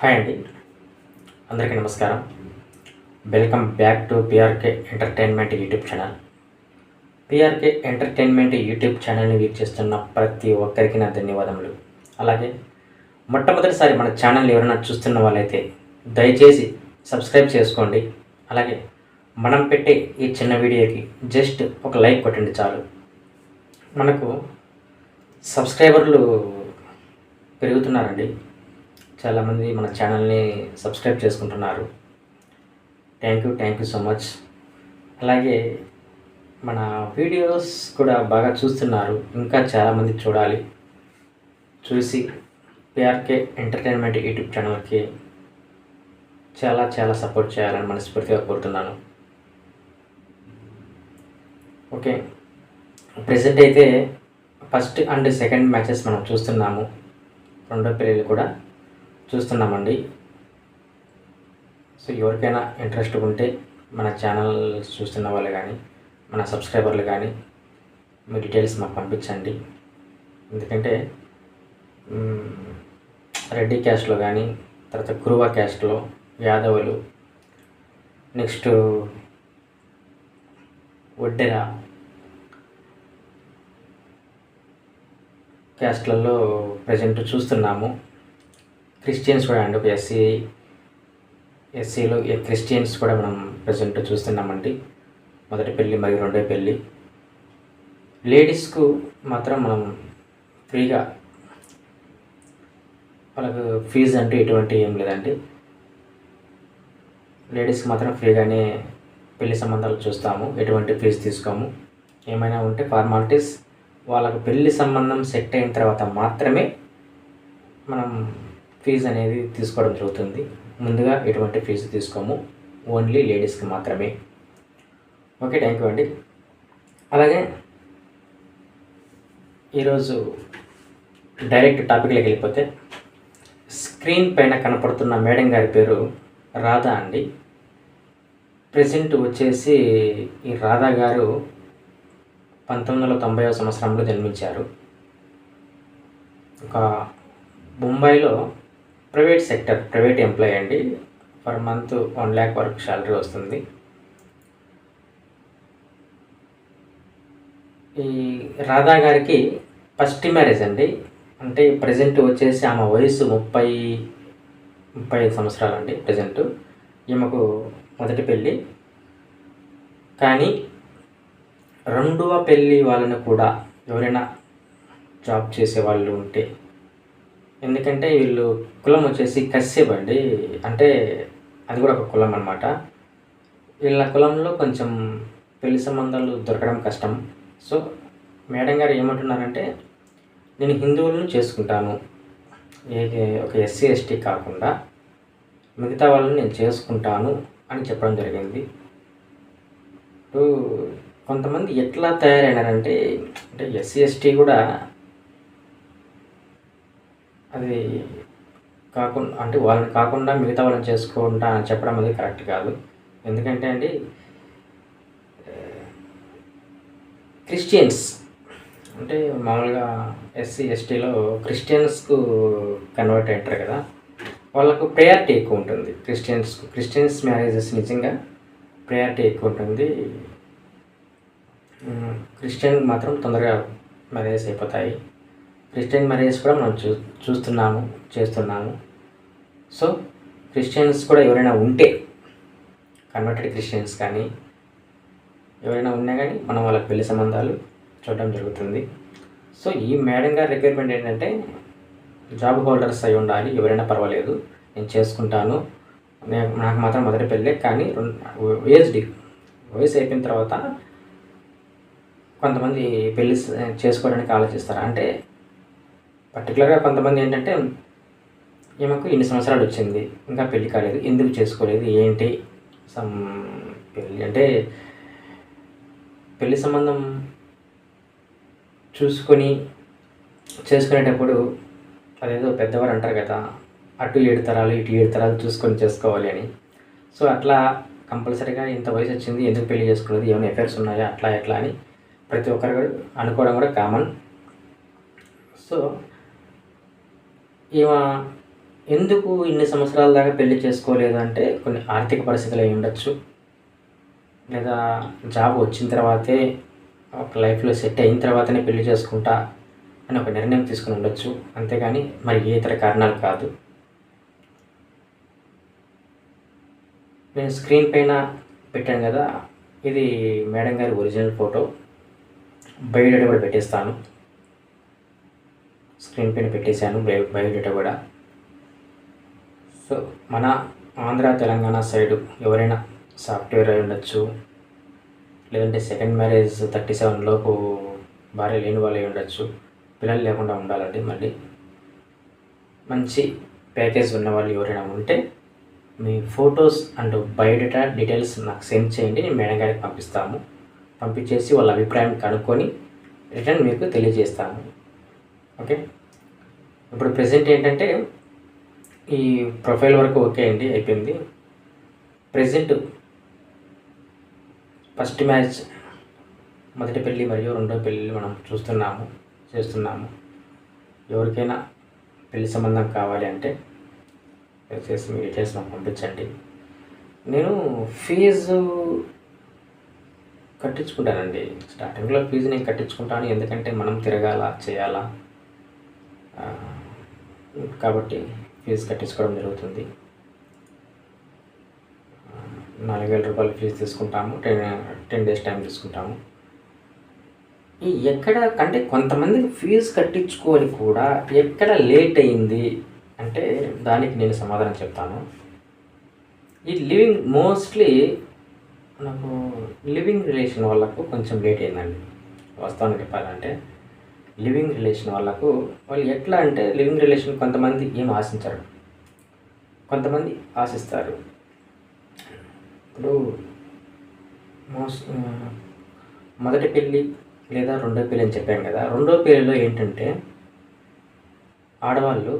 Hi అండి. అందరికీ నమస్కారం. Welcome back to PRK entertainment YouTube channel. PRK entertainment YouTube ఛానల్ని వీక్షిస్తున్న ప్రతి ఒక్కరికి నా ధన్యవాదములు. అలాగే మొట్టమొదటిసారి మన ఛానల్ ఎవరైనా చూస్తున్న వాళ్ళైతే దయచేసి సబ్స్క్రైబ్ చేసుకోండి. అలాగే మనం పెట్టే ఈ చిన్న వీడియోకి జస్ట్ ఒక లైక్ కొట్టండి చాలు. మనకు సబ్స్క్రైబర్లు పెరుగుతున్నారండి. చాలామంది మన ఛానల్ని సబ్స్క్రైబ్ చేసుకుంటున్నారు. Thank you thank you so much అలాగే మన వీడియోస్ కూడా బాగా చూస్తున్నారు. ఇంకా చాలామంది చూడాలి. చూసి పిఆర్కే ఎంటర్టైన్మెంట్ యూట్యూబ్ ఛానల్కి చాలా చాలా సపోర్ట్ చేయాలని మనస్ఫూర్తిగా కోరుతున్నాను. ఓకే. ప్రజెంట్ అయితే ఫస్ట్ అండ్ సెకండ్ మ్యాచెస్ మనం చూస్తున్నాము. రెండో పీరియడ్ కూడా. చూస్తున్నామండి. సో ఎవరికైనా ఇంట్రెస్ట్ ఉంటే మన ఛానల్ చూస్తున్న వాళ్ళు కానీ మన సబ్స్క్రైబర్లు కానీ మీ డీటెయిల్స్ మాకు పంపించండి. ఎందుకంటే రెడ్డి క్యాస్ట్లో కానీ తర్వాత కురువ క్యాస్ట్లో యాదవులు నెక్స్ట్ ఒడ్డెర క్యాస్ట్లలో ప్రజెంట్ చూస్తున్నాము. క్రిస్టియన్స్ కూడా అండి. ఎస్సీ ఎస్సీలో క్రిస్టియన్స్ కూడా మనం ప్రజెంట్ చూస్తున్నామండి. మొదటి పెళ్ళి మరియు రెండో పెళ్ళి. లేడీస్కు మాత్రం మనం ఫ్రీగా వాళ్ళకు ఫీజు అంటూ ఎటువంటి ఏం లేదండి. లేడీస్కి మాత్రం ఫ్రీగానే పెళ్ళి సంబంధాలు చూస్తాము. ఎటువంటి ఫీజు తీసుకోము. ఏమైనా ఉంటే ఫార్మాలిటీస్ వాళ్ళకు పెళ్ళి సంబంధం సెట్ అయిన తర్వాత మాత్రమే మనం ఫీజు అనేది తీసుకోవడం జరుగుతుంది. ముందుగా ఎటువంటి ఫీజు తీసుకోము. ఓన్లీ లేడీస్కి మాత్రమే. ఓకే థ్యాంక్ యూ అండి. అలాగే ఈరోజు డైరెక్ట్ టాపిక్లోకి వెళ్ళిపోతే స్క్రీన్ పైన కనపడుతున్న మేడం గారి పేరు రాధా అండి. ప్రజెంట్ వచ్చేసి ఈ రాధా గారు పంతొమ్మిది వందల తొంభైవ సంవత్సరంలో జన్మించారు. ఒక ముంబైలో ప్రైవేట్ సెక్టర్ ప్రైవేట్ ఎంప్లాయ్ అండి. పర్ మంత్ వన్ ల్యాక్ వరకు శాలరీ వస్తుంది. ఈ రాధా గారికి ఫస్ట్ మ్యారేజ్ అండి. అంటే ప్రజెంట్ వచ్చేసి ఆమె వయసు ముప్పై ముప్పై ఐదు సంవత్సరాలు అండి ప్రజెంట్. ఈమెకు మొదటి పెళ్ళి. కానీ రెండవ పెళ్ళి వాళ్ళని కూడా ఎవరైనా జాబ్ చేసే వాళ్ళు ఉంటే ఎందుకంటే వీళ్ళు కులం వచ్చేసి కశ్యప్ అండి. అంటే అది కూడా ఒక కులం అనమాట వీళ్ళ కులంలో కొంచెం పెళ్ళి సంబంధాలు దొరకడం కష్టం. సో మేడం గారు ఏమంటున్నారంటే నేను హిందువులను చేసుకుంటాను. ఏ- ఒక ఎస్సీ ఎస్టీ కాకుండా మిగతా వాళ్ళని నేను చేసుకుంటాను అని చెప్పడం జరిగింది. ఇప్పుడు కొంతమంది ఎట్లా తయారైనారంటే అంటే ఎస్సీ ఎస్టీ కూడా అది కాకుండా అంటే వాళ్ళని కాకుండా మిగతా వాళ్ళని చేసుకుంటా అని చెప్పడం అది కరెక్ట్ కాదు. ఎందుకంటే అండి క్రిస్టియన్స్ అంటే మామూలుగా ఎస్సీ ఎస్టీలో క్రిస్టియన్స్కు కన్వర్ట్ అవుతారు కదా వాళ్ళకు ప్రయారిటీ ఎక్కువ ఉంటుంది. క్రిస్టియన్స్కు క్రిస్టియన్స్ మ్యారేజెస్ నిజంగా ప్రయారిటీ ఎక్కువ ఉంటుంది. మ్, క్రిస్టియన్ మాత్రం తొందరగా మ్యారేజెస్ అయిపోతాయి. క్రిస్టియన్ మ్యారేజెస్ కూడా మనం చూ చూస్తున్నాము చేస్తున్నాము. సో క్రిస్టియన్స్ కూడా ఎవరైనా ఉంటే కన్వర్టెడ్ క్రిస్టియన్స్ కానీ ఎవరైనా ఉన్నా కానీ మనం వాళ్ళకి పెళ్ళి సంబంధాలు చూడడం జరుగుతుంది. సో ఈ మేడం గారి రిక్వైర్మెంట్ ఏంటంటే జాబ్ హోల్డర్స్ అయి ఉండాలి ఎవరైనా పర్వాలేదు నేను చేసుకుంటాను. నాకు మాత్రం మొదటి పెళ్ళే కానీ ఏజ్డ్ వయసు అయిపోయిన తర్వాత కొంతమంది పెళ్ళి చేసుకోవడానికి ఆలోచిస్తారు? అంటే పర్టికులర్గా కొంతమంది ఏంటంటే ఈమెకు ఇన్ని సంవత్సరాలు వచ్చింది ఇంకా పెళ్ళి కాలేదు ఎందుకు చేసుకోలేదు ఏంటి సమ్ పెళ్ళి అంటే పెళ్ళి సంబంధం చూసుకొని చేసుకునేటప్పుడు అదేదో పెద్దవారు అంటారు కదా అటు ఏడు తరాలు ఇటు ఏడు తరాలు చూసుకొని చేసుకోవాలి అని. సో అట్లా కంపల్సరీగా ఇంత వయసు వచ్చింది ఎందుకు పెళ్ళి చేసుకోలేదు ఏమైనా ఎఫైర్స్ ఉన్నాయా అట్లా ఎట్లా అని ప్రతి ఒక్కరు అనుకోవడం కూడా కామన్. సో ఈమె ఎందుకు ఇన్ని సంవత్సరాల దాకా పెళ్ళి చేసుకోలేదు అంటే కొన్ని ఆర్థిక పరిస్థితులు అయి ఉండొచ్చు. లేదా జాబ్ వచ్చిన తర్వాతే ఒక లైఫ్లో సెట్ అయిన తర్వాతనే పెళ్ళి చేసుకుంటా అని ఒక నిర్ణయం తీసుకుని ఉండొచ్చు. అంతేగాని మరి ఏ ఇతర కారణాలు కాదు. నేను స్క్రీన్ పైన పెట్టాను కదా ఇది మేడం గారి ఒరిజినల్ ఫోటో. బయోడేటా కూడా పెట్టేస్తాను. స్క్రీన్ పైన పెట్టేశాను బయో బయోడేటా కూడా. సో మన ఆంధ్ర తెలంగాణ సైడ్ ఎవరైనా సాఫ్ట్వేర్ అయి ఉండొచ్చు లేదంటే సెకండ్ మ్యారేజ్ థర్టీ సెవెన్ లోపు భార్య లేని వాళ్ళు అయి ఉండొచ్చు పిల్లలు లేకుండా ఉండాలండి మళ్ళీ మంచి ప్యాకేజ్ ఉన్న వాళ్ళు ఎవరైనా ఉంటే మీ ఫొటోస్ అండ్ బయోడేటా డీటెయిల్స్ నాకు సెండ్ చేయండి నేను మేడం గారికి పంపిస్తాము. పంపించేసి వాళ్ళ అభిప్రాయం కనుక్కొని రిటర్న్ మీకు తెలియజేస్తాము. ఓకే? ఇప్పుడు ప్రజెంట్ ఏంటంటే ఈ ప్రొఫైల్ వరకు ఓకే అండి అయిపోయింది. ప్రజెంట్ ఫస్ట్ మ్యాచ్ మొదటి పెళ్ళి మరియు రెండో పెళ్ళి మనం చూస్తున్నాము చేస్తున్నాము. ఎవరికైనా పెళ్ళి సంబంధం కావాలి అంటే దయచేసి మీ డీటెయిల్స్ నాకు పంపించండి. నేను ఫీజు కట్టించుకుంటానండి. స్టార్టింగ్లో ఫీజు నేను కట్టించుకుంటాను ఎందుకంటే మనం తిరగాల చేయాలా? కాబట్టి ఫీజు కట్టించుకోవడం జరుగుతుంది. నాలుగు వేల రూపాయలు ఫీజు తీసుకుంటాము. టెన్ టెన్ డేస్ టైం తీసుకుంటాము. ఈ ఎక్కడ అంటే కొంతమంది ఫీజు కట్టించుకొని కూడా ఎక్కడ లేట్ అయింది అంటే దానికి నేను సమాధానం చెప్తాను. ఈ లివింగ్ మోస్ట్లీ నాకు లివింగ్ రిలేషన్ వాళ్ళకు కొంచెం లేట్ అయిందండి. వాస్తవానికి చెప్పాలంటే లివింగ్ రిలేషన్ వాళ్ళకు వాళ్ళు ఎట్లా అంటే లివింగ్ రిలేషన్ కొంతమంది ఏం ఆశించరు. కొంతమంది ఆశిస్తారు. ఇప్పుడు మోస్ట్ మొదటి పెళ్ళి లేదా రెండో పెళ్ళి అని చెప్పాను కదా రెండో పెళ్ళిలో ఏంటంటే ఆడవాళ్ళు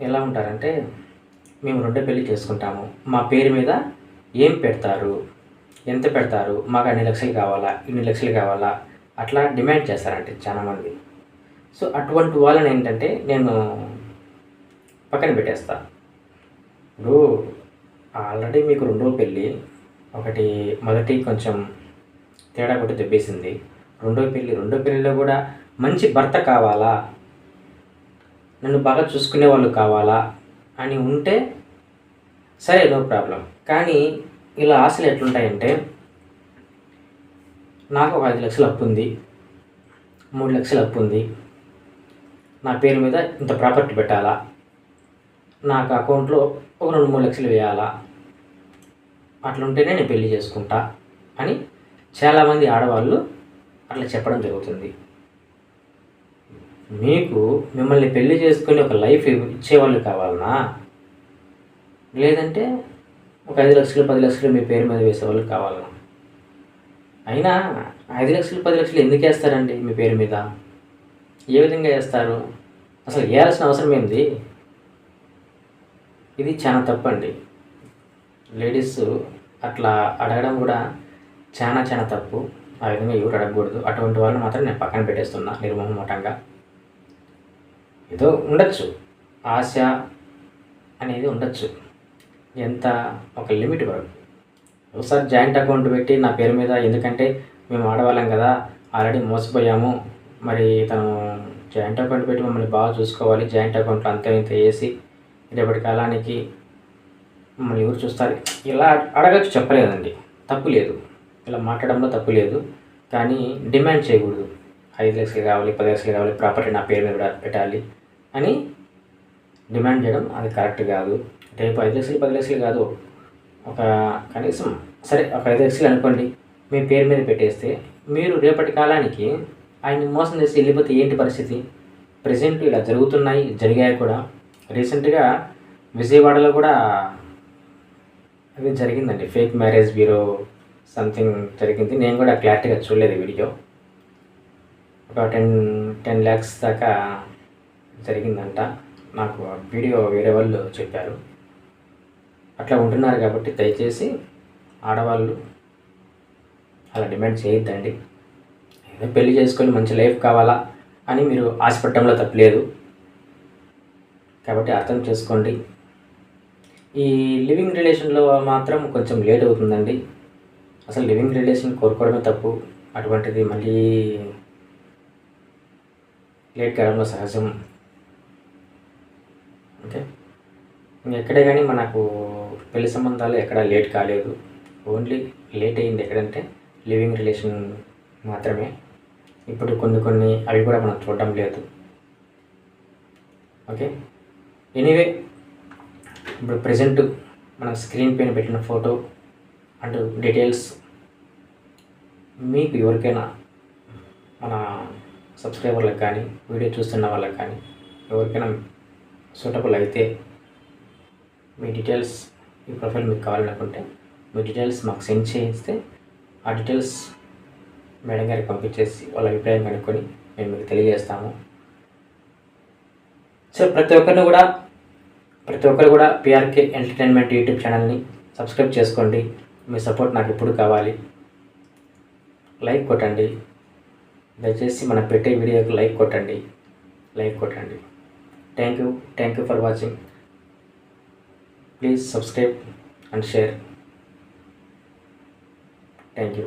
ఎలా ఉంటారంటే మేము రెండో పెళ్ళి చేసుకుంటాము మా పేరు మీద ఏం పెడతారు ఎంత పెడతారు మాకు అన్ని లక్షలు కావాలా ఇన్ని లక్షలు కావాలా అట్లా డిమాండ్ చేస్తారంటే చాలామంది. సో అటువంటి వాళ్ళని ఏంటంటే నేను పక్కన పెట్టేస్తా. ఇప్పుడు ఆల్రెడీ మీకు రెండో పెళ్ళి ఒకటి మొదటి కొంచెం తేడా కొట్టి దెబ్బేసింది. రెండో పెళ్ళి రెండో పెళ్ళిలో కూడా మంచి భర్త కావాలా? నన్ను బాగా చూసుకునే వాళ్ళు కావాలా? అని ఉంటే సరే నో ప్రాబ్లం. కానీ ఇలా ఆశలు ఎట్లుంటాయంటే నాకు ఒక ఐదు లక్షలు అప్పు ఉంది మూడు లక్షలు అప్పు ఉంది నా పేరు మీద ఇంత ప్రాపర్టీ పెట్టాలా? నాకు అకౌంట్లో ఒక రెండు మూడు లక్షలు వేయాలా? అట్లుంటేనే నేను పెళ్ళి చేసుకుంటా అని చాలామంది ఆడవాళ్ళు అట్లా చెప్పడం జరుగుతుంది. మీకు మిమ్మల్ని పెళ్ళి చేసుకుని ఒక లైఫ్ ఇచ్చేవాళ్ళు కావాలనా? లేదంటే ఒక ఐదు లక్షలు పది లక్షలు మీ పేరు మీద వేసేవాళ్ళు కావాలనా? అయినా ఐదు లక్షలు పది లక్షలు ఎందుకు వేస్తారండి మీ పేరు మీద? ఏ విధంగా వేస్తారు? అసలు వేయాల్సిన అవసరం ఏంది? ఇది చాలా తప్పండి. లేడీస్ అట్లా అడగడం కూడా చాలా చాలా తప్పు. ఆ విధంగా ఎవరు అడగకూడదు. అటువంటి వాళ్ళని మాత్రం నేను పక్కన పెట్టేస్తున్నా నిర్మోహమాటంగా. ఏదో ఉండొచ్చు. ఆశ అనేది ఉండొచ్చు. ఎంత? ఒక లిమిట్ వరకు. ఒకసారి జాయింట్ అకౌంట్ పెట్టి నా పేరు మీద ఎందుకంటే మేము ఆడవాళ్ళం కదా ఆల్రెడీ మోసపోయాము. మరి తను జాయింట్ అకౌంట్ పెట్టి మమ్మల్ని బాగా చూసుకోవాలి జాయింట్ అకౌంట్లో అంత ఇంత వేసి రేపటి కాలానికి మమ్మల్ని ఎవరు చూస్తారు? ఇలా అడగచ్చు చెప్పలేదండి. తప్పు లేదు. ఇలా మాట్లాడడంలో తప్పు లేదు. కానీ డిమాండ్ చేయకూడదు. ఐదు లక్షలు కావాలి పది లక్షలు కావాలి ప్రాపర్టీ నా పేరు మీద పెట్టాలి అని డిమాండ్ చేయడం అది కరెక్ట్ కాదు. రేపు ఐదు లక్షలు పది లక్షలు కాదు. ఒక కనీసం సరే ఒక ఐదు లక్షలు అనుకోండి. మీ పేరు మీద పెట్టేస్తే మీరు రేపటి కాలానికి ఆయన్ని మోసం చేసి వెళ్ళిపోతే ఏంటి పరిస్థితి? ప్రజెంట్ ఇలా జరుగుతున్నాయి జరిగాయి కూడా. రీసెంట్గా విజయవాడలో కూడా అది జరిగిందండి. ఫేక్ మ్యారేజ్ బ్యూరో సంథింగ్ జరిగింది. నేను కూడా క్లారిటీగా చూడలేదు వీడియో. ఒక టెన్ టెన్ ల్యాక్స్ దాకా జరిగిందంట. నాకు ఆ వీడియో వేరే వాళ్ళు చెప్పారు. అట్లా ఉంటున్నారు కాబట్టి దయచేసి ఆడవాళ్ళు అలా డిమాండ్ చేయొద్దండి. ఏదో పెళ్ళి చేసుకొని మంచి లైఫ్ కావాలా అని మీరు ఆశపడటంలో తప్పలేదు కాబట్టి అర్థం చేసుకోండి. ఈ లివింగ్ రిలేషన్లో మాత్రం కొంచెం లేట్ అవుతుందండి. అసలు లివింగ్ రిలేషన్ కోరుకోవడమే తప్పు. అటువంటిది మళ్ళీ లేట్ కావడంలో సహజం. ఓకే? ఎక్కడే కానీ మనకు పెళ్ళి సంబంధాలు ఎక్కడ లేట్ కాలేదు. ఓన్లీ లేట్ అయింది ఎక్కడంటే లివింగ్ రిలేషన్ మాత్రమే. ఇప్పుడు కొన్ని కొన్ని అవి కూడా మనం చూడడం లేదు. ఓకే? ఎనీవే ఇప్పుడు ప్రజెంట్ మన స్క్రీన్ పైన పెట్టిన ఫోటో అండ్ డీటెయిల్స్ మీకు ఎవరికైనా మన సబ్స్క్రైబర్లకు కానీ వీడియో చూస్తున్న వాళ్ళకి కానీ ఎవరికైనా సూటబుల్ అయితే మీ డీటెయిల్స్ ఈ ప్రొఫైల్ మీకు కావాలనుకుంటే మీ డీటెయిల్స్ మాకు సెండ్ చేయిస్తే ఆ డీటెయిల్స్ మేడం గారికి పంపించేసి వాళ్ళ అభిప్రాయం కనుక్కొని మేము మీకు తెలియజేస్తాము. సో ప్రతి ఒక్కరిని కూడా ప్రతి ఒక్కరు కూడా పిఆర్కే ఎంటర్టైన్మెంట్ యూట్యూబ్ ఛానల్ని సబ్స్క్రైబ్ చేసుకోండి. మీ సపోర్ట్ నాకు ఎప్పుడు కావాలి. లైక్ కొట్టండి. దయచేసి మనం పెట్టే వీడియోకి లైక్ కొట్టండి. లైక్ కొట్టండి. Thank you thank you for watching please subscribe and share thank you